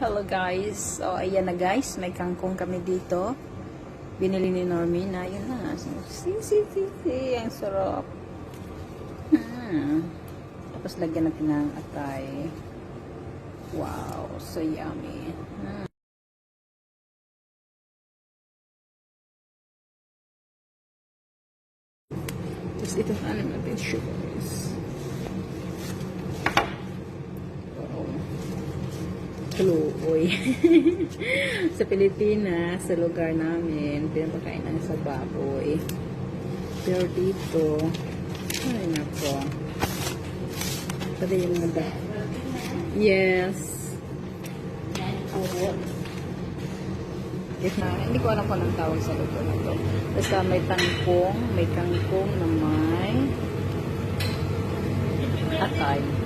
Hello guys. So ayan na guys, may kangkong kami dito. Binili ni Normie na yun na. Si si si si, ang sarap. Hmm. Tapos lagyan natin ng atay. Wow, so yummy. Hmm. Tapos ito ano natin sugars. Wow. Kaluoy. sa Pilipinas, sa lugar namin, pinapakain lang sa baboy. Pero dito, ay nako. Pwede yung mga Yes. Oo. Na, hindi ko alam kung anong tawag sa lugar na to. Basta may tangkong, may kangkong na may atay.